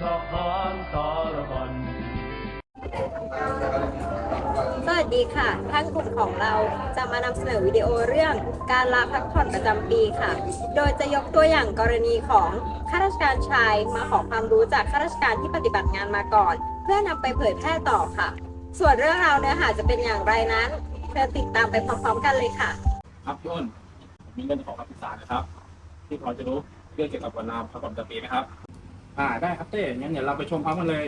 ทหารสารบัญสวัสดีค่ะ ทางกลุ่มของเราจะมานำเสนอวิดีโอเรื่องการลาพักผ่อนประจำปีค่ะ โดยจะยกตัวอย่างกรณีของข้าราชการชายมาขอความรู้จากข้าราชการที่ปฏิบัติงานมาก่อน เพื่อนำไปเผยแพร่ต่อค่ะ ส่วนเรื่องราวเนื้อหาจะเป็นอย่างไรนั้นเชิญติดตามไปพร้อมๆกันเลยค่ะ ครับพี่อ้นมีเรื่องขอคำปรึกษานะครับ ที่พอจะรู้เรื่องเกี่ยวกับวันนาพักผ่อนประจำปีไหมครับ อ่าได้ครับเต้งั้นเดี๋ยวเราไปชมพร้อมกันเลย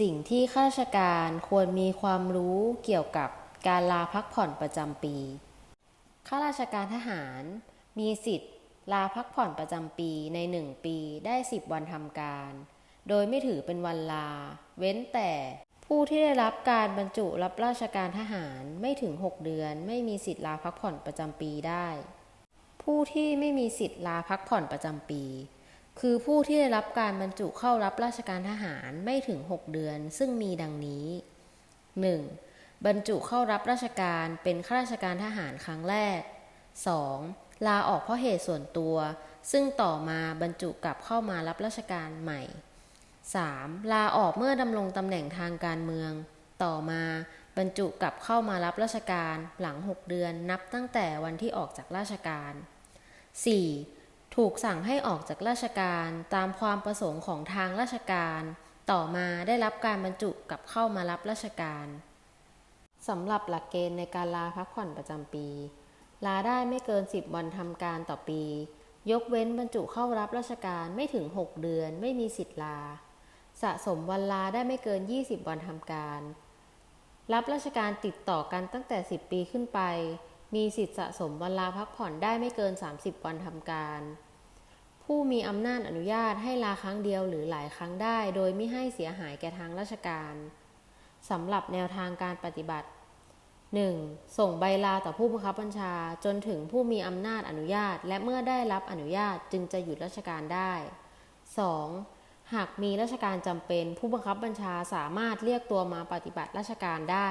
สิ่งที่ข้าราชการควรมีความรู้เกี่ยวกับการลาพักผ่อนประจำปี ข้าราชการทหารมีสิทธิ์ ลาพักผ่อนประจำปีใน 1 ปีได้ 10 วันทำการ โดยไม่ถือเป็นวันลา เว้นแต่ผู้ที่ได้รับการบรรจุรับราชการทหารไม่ถึง 6 เดือน ไม่มีสิทธิ์ลาพักผ่อนประจำปีได้ ผู้ที่ไม่มีสิทธิ์ลาพักผ่อนประจำปี คือผู้ที่ได้รับการบรรจุเข้ารับราชการทหารไม่ถึง 6 เดือน ซึ่งมีดังนี้ 1. บรรจุเข้ารับราชการเป็นข้าราชการทหารครั้งแรก 2. ลาออกเพราะเหตุส่วนตัว ซึ่งต่อมาบรรจุกลับเข้ามารับราชการใหม่ 3. ลาออกเมื่อดำรงตำแหน่งทางการเมือง ต่อมาบรรจุกลับเข้ามารับราชการหลัง 6 เดือนนับตั้งแต่วันที่ออกจากราชการ 4. ถูกสั่งให้ออกจากราชการตามความประสงค์ของทางราชการ ต่อมาได้รับการบรรจุกลับเข้ามารับราชการสำหรับหลักเกณฑ์ในการลาพักผ่อนประจำปี ลาได้ไม่เกิน 10 วันทำการต่อปี ยกเว้นบรรจุเข้ารับราชการไม่ถึง 6 เดือนไม่มีสิทธิ์ลา สะสมวันลาได้ไม่เกิน 20 วันทำการ รับราชการติดต่อกันตั้งแต่ 10 ปีขึ้นไป มีสิทธิ์สะสมวันลาพักผ่อนได้ไม่เกิน 30 วันทำการ ผู้มีอำนาจอนุญาตให้ลาครั้งเดียวหรือหลายครั้งได้ โดยไม่ให้เสียหายแก่ทางราชการสำหรับแนวทางการปฏิบัติ 1. ส่งใบลาต่อผู้บังคับบัญชาจนถึงผู้มีอำนาจอนุญาต และเมื่อได้รับอนุญาตจึงจะหยุดราชการได้ 2. หากมีราชการจำเป็น ผู้บังคับบัญชาสามารถเรียกตัวมาปฏิบัติราชการได้